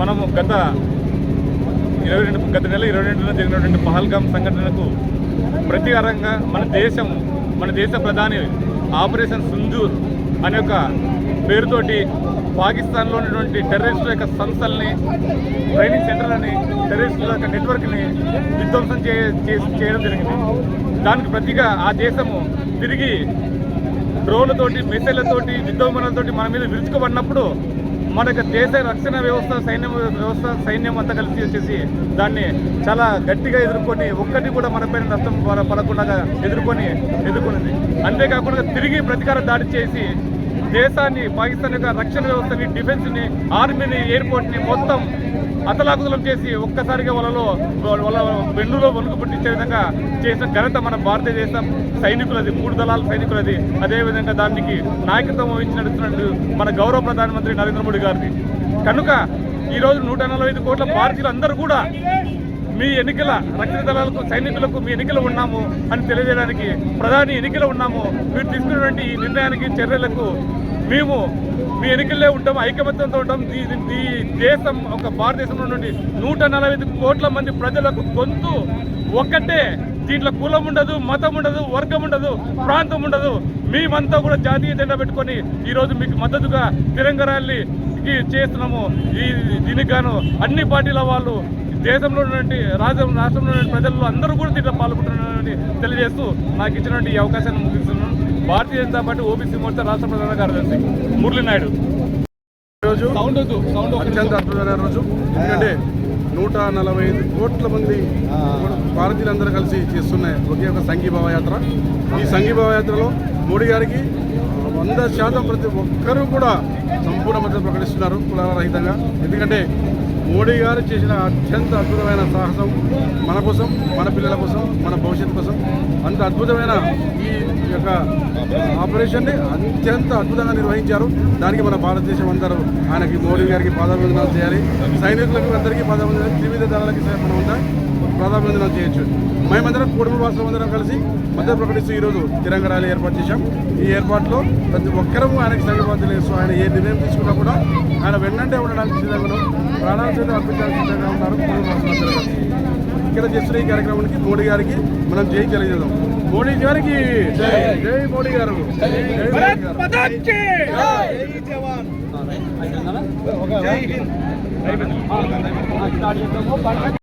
మనము గత ఇరవై రెండు గత నెల ఇరవై రెండులో జరిగినటువంటి పహల్గామ్ సంఘటనకు ప్రతీకారంగా మన దేశం మన దేశ ప్రధాని ఆపరేషన్ సింధూర్ అనే ఒక పేరుతోటి పాకిస్తాన్లో ఉన్నటువంటి టెర్రరిస్టుల యొక్క సంస్థల్ని ట్రైనింగ్ సెంటర్లని టెర్రరిస్టుల యొక్క నెట్వర్క్ని విధ్వంసం చేయడం జరిగింది. దానికి ప్రతిగా ఆ దేశము తిరిగి డ్రోన్లతోటి మిసైళ్ళతోటి యుద్ధోమనాలతోటి మన మీద విరుచుకుపడినప్పుడు మన దేశ రక్షణ వ్యవస్థ సైన్యం వ్యవస్థ సైన్యం అంతా కలిసి వచ్చేసి దాన్ని చాలా గట్టిగా ఎదుర్కొని ఒక్కటి కూడా మనపైన నష్టం పడకుండా ఎదుర్కొని ఎదుర్కొనింది. అంతేకాకుండా తిరిగి ప్రతీకార దాడి చేసి దేశాన్ని పాకిస్తాన్ యొక్క రక్షణ వ్యవస్థని డిఫెన్స్ని ఆర్మీని ఎయిర్పోర్ట్ని మొత్తం అతలాకుతలం చేసి ఒక్కసారిగా వాళ్ళలో వాళ్ళ వెన్నులో వణుకు పుట్టించే విధంగా చేసిన ఘనత మన భారతదేశం సైనికులది మూడు దళాల సైనికులది. అదేవిధంగా దానికి నాయకత్వం వహించి నడుస్తున్నట్టు మన గౌరవ ప్రధానమంత్రి నరేంద్ర మోడీ గారిది. కనుక ఈరోజు నూట నలభై ఐదు కోట్ల భారతీయులు అందరూ కూడా మీ ఎన్నికల రక్షణ దళాలకు సైనికులకు మీ ఎన్నికలు ఉన్నాము అని తెలియజేయడానికి ప్రధాని ఎన్నికలు ఉన్నాము. మీరు తీసుకున్నటువంటి ఈ నిర్ణయానికి చర్యలకు మేము మీ ఎన్నికల్లో ఉంటాం ఐకమత్యంతో ఉంటాం. ఈ దేశం ఒక భారతదేశంలో నుండి నూట నలభై కోట్ల మంది ప్రజలకు గొంతు ఒక్కటే. దీంట్లో కులం ఉండదు మతం ఉండదు వర్గం ఉండదు ప్రాంతం ఉండదు. మేమంతా కూడా జాతీయ జెండా పెట్టుకొని ఈరోజు మీకు మద్దతుగా తిరంగ ర్యాలీ చేస్తున్నాము. ఈ దీనికి గాను అన్ని పార్టీల వాళ్ళు దేశంలో ఉన్నటువంటి రాజ్యం రాష్ట్రంలో ఉన్న ప్రజలు అందరూ కూడా దీంట్లో పాల్గొంటున్నారని తెలియజేస్తూ నాకు ఇచ్చినటువంటి ఈ అవకాశాన్ని ముగిస్తున్నాను. భారతీయ జనతా పార్టీ ఓబీసీ మోర్చా రాష్ట్ర ప్రధాన కార్యదర్శి మురళీ నాయుడు రోజు సౌండ్ వద్దు సౌండ్ అత్యంత అద్భుతమైన రోజు. ఎందుకంటే నూట నలభై ఐదు కోట్ల మంది భారతీయులందరూ కలిసి చేస్తున్న ఒకే ఒక సంఘీభావ యాత్ర. ఈ సంఘీభావ యాత్రలో మోడీ గారికి వంద శాతం ప్రతి ఒక్కరూ కూడా సంపూర్ణ మద్దతు ప్రకటిస్తున్నారు కులాలరహితంగా ఎందుకంటే మోడీ గారు చేసిన అత్యంత అద్భుతమైన సాహసం మన కోసం మన పిల్లల కోసం మన భవిష్యత్తు కోసం. అంత అద్భుతమైన ఈ యొక్క ఆపరేషన్ని అత్యంత అద్భుతంగా నిర్వహించారు. దానికి మన భారతదేశం అందరూ ఆయనకి మోడీ గారికి పాదాభివందనాలు చేయాలి. సైనికులకు అందరికీ పాదాభివందనాలు. త్రివిధ దళాలకి మనం ఉందా పాదాభివందనాలు చేయొచ్చు. మేమందరం కుటుంబ వాసులందరం కలిసి మద్దతు ప్రకటిస్తూ ఈరోజు తిరంగ ర్యాలీ ఏర్పాటు చేశాం. ఈ ఏర్పాటులో ప్రతి ఒక్కరము ఆయనకి సంఘబాధ్యులు వేస్తూ ఆయన ఏ నిర్ణయం తీసుకున్నా కూడా ఆయన వెన్నంటే ఉండడానికి సిద్ధంగా ప్రాణాలు చేత అర్పించడానికి సిద్ధంగా ఉన్నారు కుటుంబ వాసులందరూ కలిసి ఇక్కడ చేస్తున్న ఈ కార్యక్రమానికి మోడీ గారికి మనం జై తెలియజేద్దాం. మోడీ గారికి జై. మోడీ గారు. జై మోడీ గారు. అయిపోయింది